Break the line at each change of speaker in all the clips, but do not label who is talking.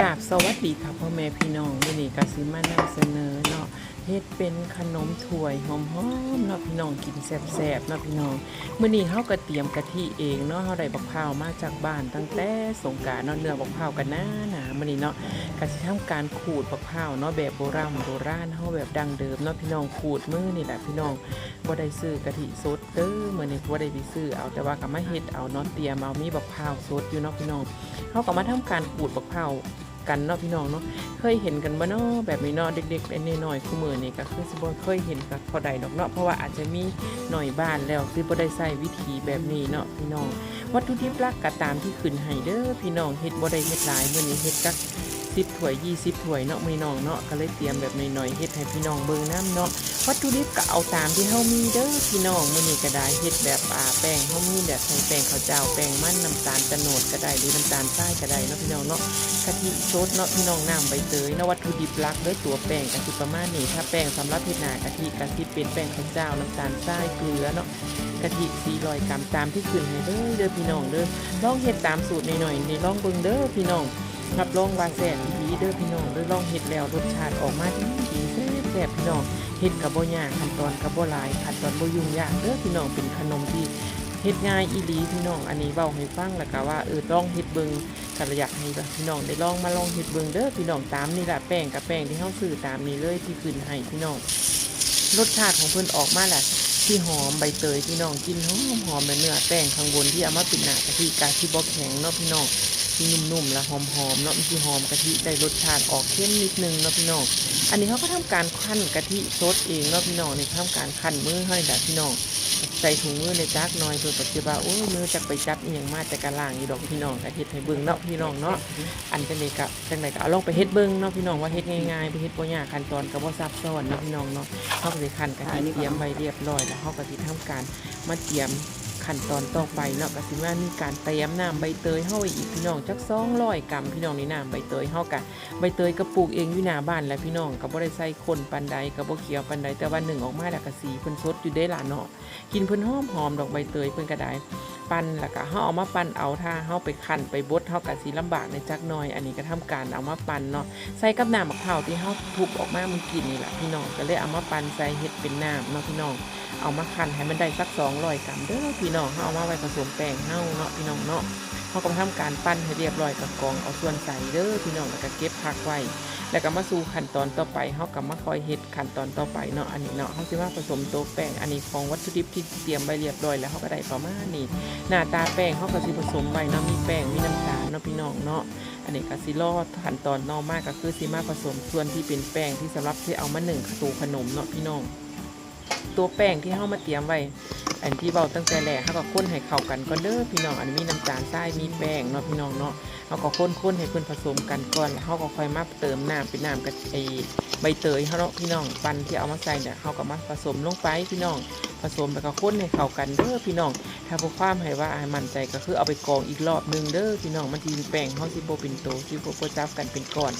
ราบสวัสดีค่ะพ่อแม่พี่น้องวันนี้ก็สิมานำเสนอเนาะเฮ็ดเป็นขนมถ้วยหอมๆเนาะพี่น้องกินแซ่บๆเนาะพี่น้องมื้อนี้เฮาก็เตรียมกะทิเองเนาะเฮาได้บักพร้าวมาจากบ้านตั้งแต่สงกรานต์เนาะเนื้อบักพร้าวกันหน้าหนามื้อนี้เนาะก็สิทำการขูดบักพร้าวเนาะแบบโบราณโบราณเฮาแบบดั้งเดิมเนาะพี่น้องขูดมือนี่แหละพี่น้องบ่ได้ซื้อกะทิสดเด้อมื้อนี้บ่ได้ไปซื้อเอาแต่ว่าก็มาเฮ็ดเอาเนาะเตรียมเอามีบักพร้าวสดอยู่เนาะพี่น้องเขาก็มาทำการขูดบักเผาว กันเนาะพี่น้องเนาะเคยเห็นกันบ่เนาะแบบนี้เนาะเด็กๆเล็กน้อยๆคู่มือนี่ก็คือสิบ่เคยเห็นกับพอใดดอกเนาะเพราะว่าอาจจะมีหน่อยบ้านแล้วคือบ่ได้ใช้วิธีแบบนี้เนาะพี่น้อง วัตถุดิบหลักก็ตามที่ขึ้นให้เด้อพี่น้องเฮ็ดบ่ได้เฮ็ดหลายมื้อนี้เฮ็ดกัก 10ถ้วย20ถ้วยเนาะพี่น้องเนาะก็เลยเตรียมแบบน้อยๆเฮ็ดให้พี่น้องเบิ่งน้ำเนาะวัตถุดิบก็เอาตามที่เฮามีเด้อพี่น้องมื้อนี้ก็ได้เฮ็ดแบบอ่าแป้งเฮามีแบบใส่แป้งข้าวเจ้าแป้งมันน้ำตาลตะโนดก็ได้หรือน้ำตาลทรายก็ได้เนาะพี่น้องเนาะกะทิสดเนาะพี่น้องน้ำใบเตยเนาะวัตถุดิบหลักเด้อตัวแป้งกะทิประมาณนี้ถ้าแป้งสำหรับเฮ็ดหนากะทิกะทิเป็นแป้งข้าวเจ้าน้ำตาลทรายเกลือเนาะกะทิ400กรัมตามที่ขึ้นให้เด้อเด้อพี่น้องเด้อลองเฮ็ดตามสูตรหน่อยๆนี่ลองเบิ่งเด้อพี่น้อง รับรองว่าแซ่บดีเด้อพี่น้องเด้อลองเฮ็ดแล้วรสชาติออกมาดีดีแซ่บแซ่บพี่น้องเฮ็ดกับบ่ยากขั้นตอนกับบ่หลายขั้นตอนบ่ยุ่งยากเด้อพี่น้องเป็นขนมที่เฮ็ดง่ายอีหลีพี่น้องอันนี้เว้าให้ฟังแล้วก็ว่าเออลองเฮ็ดเบิ่งก็อยากให้พี่น้องได้ลองมาลองเฮ็ดเบิ่งเด้อพี่น้องตามนี่แหละแป้งกับแป้งที่เฮาซื้อตามนี้เลยที่ขึ้นให้พี่น้องรสชาติของเพิ่นออกมาแหละที่หอมใบเตยพี่น้องกินหอมหอมเนื้อแป้งข้างบนที่เอามาเป็นหน้ากะทิกะทิบ่แข็งเนาะพี่น้อง ที่นุ่มๆและหอมๆเนาะมันสิหอมกะทิได้รสชาติออกเข้มนิดนึงเนาะพี่น้องอันนี้เขาก็ทำการคั่นกะทิสดเองเนาะพี่น้องในี่ทำการคั่นมือให้แหละพี่น้องใส่ถุงมือในจักหน่อยเพื่อปฏิบัติโอ้ยมือจักไปจับอีหยังมาแต่กะล่างอีดอกพี่น้องกะเฮ็ดให้เบิ่งเนาะพี่น้องเนาะอันจังไดกะจังไดก็เอาลองไปเฮ็ดเบิ่งเนาะพี่น้องว่าเฮ็ดง่ายๆไปเฮ็ดบ่ยากขั้นตอนก็บ่ซับซ้อนเนาะพี่น้องเนาะเฮาก็สิคั่นกะทิเตรียมไว้เรียบร้อยแล้วเฮาก็สิทำการมาเตรียม ขั้นตอนต่อไปเนาะก็สิว่ามีการเตรียมน้ำใบเตยเฮาอีกพี่น้องจัก200กรัมพี่น้องในน้ำใบเตยเฮากะใบเตยก็ปลูกเองอยู่หน้าบ้านแหละพี่น้องก็บ่ได้ใส่คนปันใดก็บ่เขียวปันใดแต่ว่าหนึ่งออกมาแล้วก็สีเพิ่นสดอยู่ได้ล่ะเนาะกินเพิ่นหอมหอมดอกใบเตยเพิ่นก็ได้ ปั้นแล้วก็เฮาเอามาปั้นเอาถ้าเฮาไปคั่นไปบดเฮาก็สิลำบากในจักหน่อย อันนี้ก็ทำการเอามาปั้นเนาะใส่กับน้ำมะพร้าวที่เฮาทุบออกมามันกินนี่แหละพี่น้องก็เลยเอามาปั้นใส่เฮ็ดเป็นน้ำเนาะพี่น้องเอามาคั่นให้มันได้สัก200กรัมเด้อพี่น้องเฮาเอามาไว้ผสมแป้งเฮาเนาะพี่น้องเนาะ เฮาก็มาทำการปั้นให้เรียบร้อยกับกรองเอาส่วนใส่เด้อพี่น้องแล้วก็เก็บพักไว้ แล้วก็มาสู่ขั้นตอนต่อไปเฮาก็มาคอยเฮ็ดขั้นตอนต่อไปเนาะอันนี้เนาะเฮาสิมาผสมโตัวแป้งอันนี้ของวัตถุดิบที่เตรียมไว้เรียบร้อยแล้วเฮาก็ได้ประมาณนี้หน้าตาแป้งเฮาก็สิผสมไว้เนาะมีแป้งมีน้ำตาลเนาะพี่น้องเนาะอันนี้ก็สิรอดขั้นตอนนอกมากก็คือสิมาผสมส่วนที่เป็นแป้งที่สำหรับที่เอามาหนึ่งสู่ขนมเนาะพี่น้องตัวแป้งที่เฮามาเตรียมไว้ อันที่เบาตั้งแต่แรกเขาก็ค้นให้เข้ากันก็เด้อพี่น้องอันนี้มีน้ำตาลทรายมีแป้งเนาะพี่น้องเนาะเขาก็ค้นค้นให้เพื่อนผสมกันก่อนแล้วเขาก็ค่อยมาเติมน้ำเป็นน้ำกับไอใบเตยเขาเนาะพี่น้องปันที่เอามาใส่เนี่ยเขาก็มาผสมลงไปพี่น้อง ผสมแล้วก็ค้นให้เข้ากันเด้อพี่น้อง ถ้าพวกความให้ว่าให้มั่นใจก็คือเอาไปกรองอีกรอบหนึงเด้อพี่น้องมันทีแป้งเขาสิโบเป็นโตสิโบโบจับกันเป็นก้อน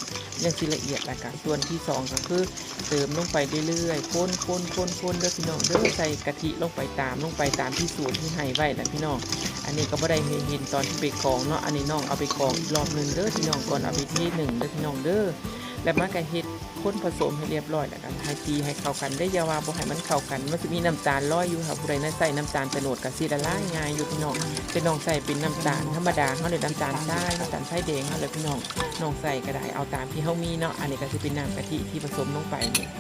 ยังสิละเอียดละกันส่วนที่สองก็คือเติมลงไปเรื่อยๆค้นค้นค้นค้นเด้อพี่น้องเด้อใส่กะทิลงไปตามลงไปตามที่สูตรที่ให้ไว้แหละพี่น้อง อันนี้ก็บ่ได้เห็นตอนที่ไปกรองเนาะอันนี้น้องเอาไปกรองอีกรอบหนึงเด้อพี่น้องก่อนเอาไปที่หนึ่งเด้อพี่น้องเด้อแล้วมากะเฮ็ด คนผสมให้เรียบร้อยแล้วกันให้ตีให้เข้ากันได้ยาวาบ่ให้มันเข้ากันมันจะมีน้ำตาลลอยอยู่ค่ะผู้ใดนั้นใส่น้ำตาลตะโนดกับซีดาล่ายง่ายอยู่พี่น้องเป็นน้องใส่เป็นน้ำตาลธรรมดาเขาเลยน้ำตาลได้น้ำตาลไส้แดงเขาเลยพี่น้องน้องใส่ก็ได้เอาตามที่เฮามีเนาะอันนี้ก็จะเป็นน้ำกะทิที่ผสมลงไปนี่ย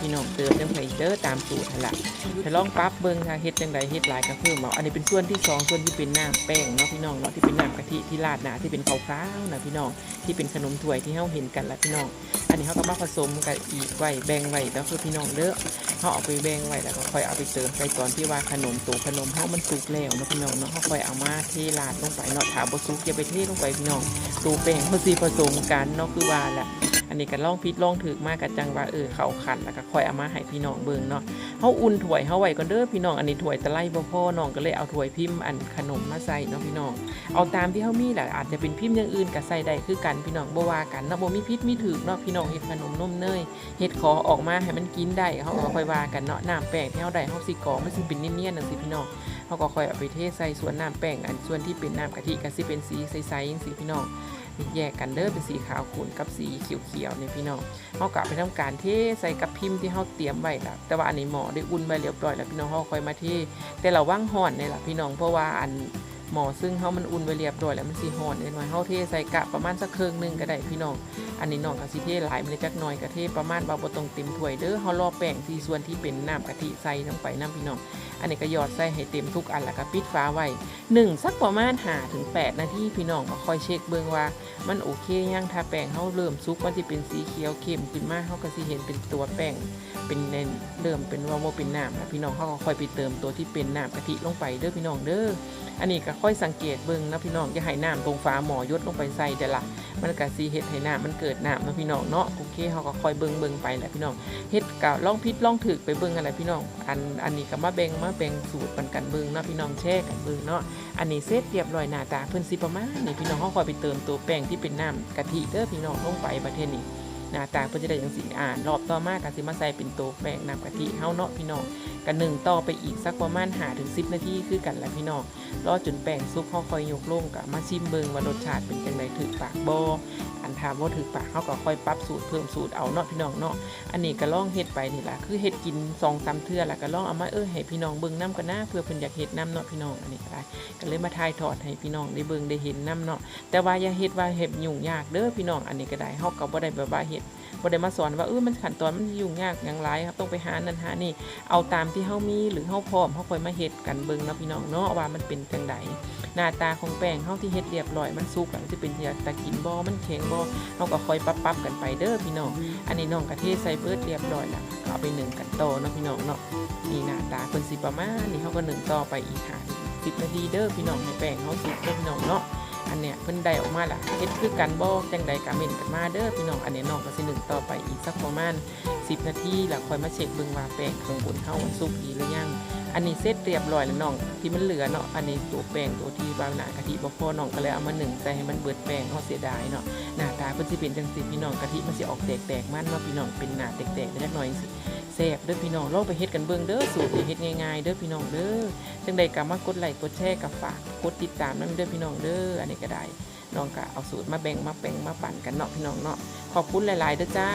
พี่น้องเติมจังไผเด้อตามสูตรหั่นล่ะถ้าลองปรั๊บเบิ่งค่ะเฮ็ดจังใดเฮ็ดหลายก็เพิ่มเอาอันนี้เป็นส่วนที่สองส่วนที่เป็นน้ำแป้งเนาะพี่น้องเนาะที่เป็นน้ำกะทิที่ราดหน้าที่เป็นขาวๆนะพี่น้องที่เป็นขนมถ้วยที่เฮาเห็นกันละพี่น้อง อันนี้เฮาก็มาผสมกันอีกไว้แบ่งไว้แล้วคือพี่น้องเด้อเฮาเอาไปแบ่งไว้แล้วก็ค่อยเอาไปเติมใส่ตอนที่ว่าขนมตัวขนมเฮามันสุกแล้วเนาะพี่น้องเนาะเฮาค่อยเอามาเทราดลงไปเนาะถ้าบ่สุกอย่าไปเทลงไปพี่น้องตัวแป้งเฮาสิผสมกันเนาะคือว่าแหละ นนี้ก็ลองพิษลองถือมากกับจังว่าเออเขาขันแล้วก็คอยเอามาให้พี่น้องเบิ่งเนาะเฮาอุ่นถ้วยเฮาไว้ก่อนเด้อพี่น้องอันนี้ถ้วยตะไลบ่พ่อน้องก็เลยเอาถ้วยพิมพ์อันขนมมาใส่เนาะพี่น้อง เอาตามที่เฮามีแหละอาจจะเป็นพิมพ์อย่างอื่นก็ใส่ได้คือกันพี่น้องบ่ว่ากันเนาะบ่มีพิษมีถือเนาะพี่น้องเฮ็ดขนมนมเนยเฮ็ดขอออกมาให้มันกินได้เฮาก็ค่อยว่ากันเนาะน้ำแป้งที่เฮาได้เฮาสิกรองมันสิเป็นเนียนๆจังซี่พี่น้องเฮาก็คอยเอาไปเทใส่ส่วนน้ำแป้งอันส่วนที่เป็นน้ำกะทิก็สิเป็นสีใสๆจังซี่พี่น้อง แยกกันเด้อเป็นสีขาวขุ่นกับสีเขียวๆเนี่ยพี่น้องเขากะไปทำการเทใส่กับพิมพ์ที่เขาเตรียมไว้แล้วแต่ว่าอันนี้หมอได้อุ่นไว้เรียบร้อยแล้วพี่น้องเขาค่อยมาเทแต่เราว่างห่อนนี่แหละพี่น้องเพราะว่าอันหมอซึ่งเขามันอุ่นไว้เรียบร้อยแล้วมันสีห่อนเล็กน้อยเขาเทใส่กะประมาณสักครึ่งหนึงก็ได้พี่น้อง อันนี้น้องก็สิเทหลายมันเลยจักหน่อยก็เทประมาณว่าบต้องเต็มถ้วยเด้อเฮารอแป้งที่ส่วนที่เป็นน้ำกะทิใส่ลงไปน้ำพี่น้อง อันนี้ก็หยอดใส่ให้เต็มทุกอันแล้วก็ปิดฝาไว้หนึ่งสักประมาณ5ถึง8นาทีพี่น้องก็ค่อยเช็คเบิ่งว่า มันโอเคยังถ้าแป้งเฮาเริ่มสุกมันสิเป็นสีเขียวเข้มขึ้นมาเฮาก็สิเห็นเป็นตัวแป้งเป็นเน้นเริ่มเป็นว่าบ่เป็นน้ำแล้วพี่น้องเฮาก็ค่อยไปเติมตัวที่เป็นน้ำกะทิลงไปเด้อพี่น้องเด้ออันนี้ก็ค่อยสังเกตเบิ่งนะพี่น้องอย่าให้น้ำตรงฝาหมอยดลงไปใส่เด้อละมันก็สิเฮ็ดให้น้ำมันเกิดน้ำนาะพี่น้องเนาะโอเคเฮาก็คอยเบิ่งเบิ่งไปแหละพี่น้องเฮ็ดก็ลองผิดลองถูกไปเบิ่งกันแหละพี่น้องอันอันนี้ก็มาแบ่งมาแบ่งสูตรปันกันเบิ่งเนาะพี่น้องแชร์กันเบิ่งเนาะอันนี้เสร็จเรียบร้อยหน้าตาเพิ่นสิประมาณนี้พี่น้องเฮาคอยไปเติมตัวแป้งที่เป็นน้ำกะทิเด้อพี่น้องลงไปประเทศนี้หน้าตาเพิ่นจะได้จังซี่อ่านรอบต่อมาก็สิมาใส่เป็นตัวแป้งน้ำกะทิเฮาเนาะพี่น้อง ก็นึ่งต่อไปอีกสักประมาณ5ถึง10นาทีคือกันแหละพี่น้องรอจนแป้งสุกเขาคอยยกลงกับมาชิมเบิงว่ารสชาติเป็นจังไดถึกปากบออันถามว่าถึกปากเขาก็ค่อยปรับสูตรเพิ่มสูตรเอาเนาะพี่น้องเนาะอันนี้ก็ล่องเฮ็ดไปนี่แหละคือเฮ็ดกินสองสามเทื่อแล้วก็ล่องเอามาเออให้พี่น้องเบิงน้กันนะเพื่อเพิ่นอยากเฮ็ดน้ำเนาะพี่น้องอันนี้ก็ได้ก็เลยมาถ่ายทอดให้พี่น้องได้เบิงได้เห็นน้ำเนาะแต่ว่าอย่าเฮ็ดว่าเฮ็ดยุ่งยากเด้อพี่น้องอันนี้ก็ได้เฮาก็บ่ได้แบบว่าเฮ็ด บ่ได้มาสอนว่าเออมันขั้นตอนมันยุ่งยากหยังหลายครับต้องไปหานั่นหานี่เอาตามที่เฮามีหรือเฮาพร้อมเฮาค่อยมาเฮ็ดกันเบิ่งเนาะพี่น้องเนาะว่ามันเป็นจังไดหน้าตาของแป้งเฮาที่เฮ็ดเรียบร้อยมันสุกแล้วมันจะเป็นอยากตะกินบ่มันแข็งบ่เฮาก็คอยปรับๆกันไปเด้อพี่น้องอันนี้น้องกะเทใส่เบิดเรียบร้อยแล้วเอาไปนึ่งกันต่อเนาะพี่น้องเนาะนี่หน้าตาเพิ่นสิประมาณนี้เฮาก็นึ่งต่อไปอีกหา10นาทีเด้อพี่น้องให้แป้งเฮาสุกเด้อพี่น้องเนาะ อันเนี้ยเพิ่นได้ออกมาล่ะเฮ็ดคือกันบ่จังใดก็เม่นกันมาเด้อพี่น้องอันนี้น้องก็สินึ่งต่อไปอีกสักประมาณ10 นาทีแล้วค่อยมาเช็คเบิ่งว่าแป้งข้างบนเฮามันสุกดีหรือยัง อันนี้เสร็จเรียบร้อยแล้วน้อง ที่มันเหลือเนาะ อันนี้ตัวแป้งตัวที่บางหนากะทิบ่พอน้องก็เลยเอามาหนึ่งใส่ให้มันเบิดแป้งเขาเสียดายเนาะ หน้าตาเพิ่นสิเป็นจังซี่พี่น้องกะทิมันสิออกแตกๆมันเนาะพี่น้องเป็นหน้าแตกๆจักหน่อยสิแซ่บเด้อพี่น้องลองไปเฮ็ดกันเบิ่งเด้อสูตรเฮ็ดง่ายๆเด้อพี่น้องเด้อจังใดก็มากดไลค์กดแชร์กับฝากกดติดตามนำเด้อพี่น้องเด้ออันนี้ก็ได้น้องก็เอาสูตรมาแบ่งมาแบ่งมาปั่นกันเนาะพี่น้องเนาะขอบคุณหลายๆเด้อจ้า